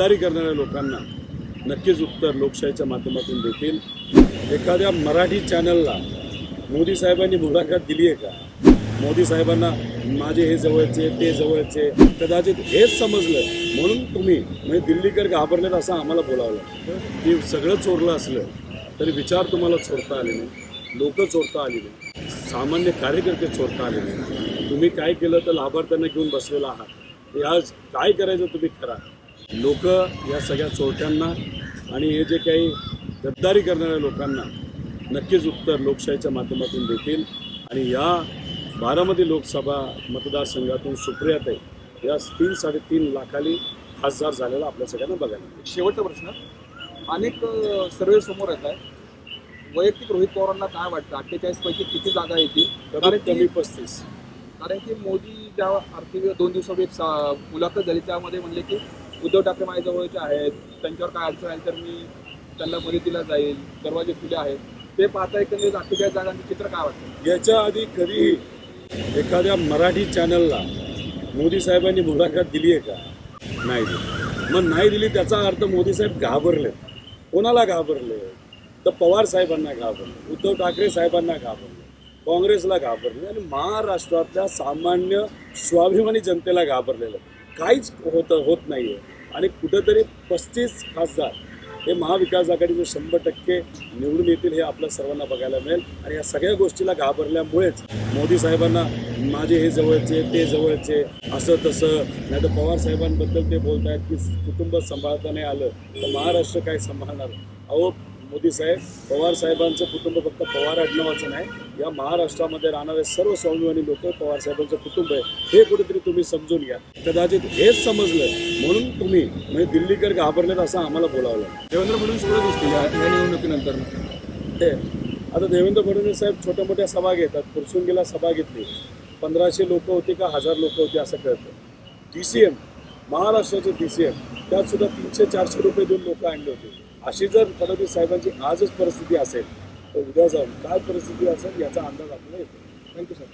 गद्दारी करणाऱ्या लोकांना नक्कीच उत्तर लोकशाहीच्या माध्यमातून देतील एखाद्या मराठी चॅनलला मोदी साहेबांनी मुलाखत दिली आहे का? मोदी साहेबांना माझे हे जवळचे ते जवळचे कदाचित हेच समजलं. म्हणून तुम्ही म्हणजे दिल्लीकर घाबरलेत असं आम्हाला बोलावं लागतं की सगळं चोरलं असलं तरी विचार तुम्हाला चोरता आले नाही. लोक चोरता आली नाही. सामान्य कार्यकर्ते चोरता आले नाही. तुम्ही काय केलं तर लाभार्थ्यांना घेऊन बसलेला आहात. हे आज काय करायचं तुम्ही करा लोक या सगळ्या चोरट्यांना आणि हे जे काही गद्दारी करणाऱ्या लोकांना नक्कीच उत्तर लोकशाहीच्या माध्यमातून देतील. आणि या बारामती लोकसभा मतदारसंघातून सुप्रियाताई या तीन साडेतीन लाखाली खासदार झालेला आपल्या सगळ्यांना बघायला मिळेल. शेवटचा प्रश्न. अनेक सर्वे समोर येत आहे वैयक्तिक रोहित पवारांना काय वाटतं? अठ्ठेचाळीस पैकी किती जागा येतील? कारण कमी पस्तीस. कारण की मोदी ज्या आर्थिक दोन दिवसापूर्वी मुलाखत झाली त्यामध्ये म्हणले की उद्धव ठाकरे माझ्या जवळचे आहेत त्यांच्यावर काय अडचण आली तर मी त्यांना मदतीला जाईल दरवाजे खुले आहेत. ते पाहता एकंदरीत अठ्ठेचाळीस जागांचं चित्र काय वाटतं? याच्या आधी कधीही एखाद्या मराठी चॅनलला मोदी साहेबांनी मुलाखत दिली आहे का? नाही दिली. मग नाही दिली त्याचा अर्थ मोदी साहेब घाबरले कोणाला घाबरले तर पवार साहेबांना घाबरले उद्धव ठाकरे साहेबांना घाबरले काँग्रेसला घाबरले आणि महाराष्ट्रातल्या सामान्य स्वाभिमानी जनतेला घाबरलेलं. काहीच होतं होत नाही आहे आणि कुठंतरी पस्तीस खासदार हे महाविकास आघाडीचे शंभर टक्के निवडून येतील हे आपल्या सर्वांना बघायला मिळेल. आणि या सगळ्या गोष्टीला घाबरल्यामुळेच मोदी साहेबांना माझे हे जवळचे ते जवळचे असं तसं. नाही तर पवार साहेबांबद्दल ते बोलत आहेत की कुटुंब सांभाळता नाही आलं तर महाराष्ट्र काय सांभाळणार? अहो मोदी साहेब पवार साहेबांचं कुटुंब फक्त पवार आडनावाचं नाही या महाराष्ट्रामध्ये राहणारे सर्व स्वाभिमानी लोक पवार साहेबांचं कुटुंब आहे. हे कुठेतरी तुम्ही समजून घ्या. कदाचित हेच समजलं म्हणून तुम्ही म्हणजे दिल्लीकर घाबरलेत असं आम्हाला बोलावं लागलं देवेंद्र फडणवीस पुढे दिसतील या निवडणुकीनंतर? ते आता देवेंद्र फडणवीस साहेब छोट्या मोठ्या सभा घेतात पुरसुंगीला सभा घेतली. पंधराशे लोक होते का हजार लोक होते असं कळतं. डी सी एम महाराष्ट्राचे डी सी एम त्यात सुद्धा तीनशे चारशे रुपये देऊन लोक आणले होते. अशी जर फडणवीस साहेबांची आजच परिस्थिती असेल तर उद्या जाऊन काय परिस्थिती असेल याचा अंदाज आपल्याला येतो. Thank you sir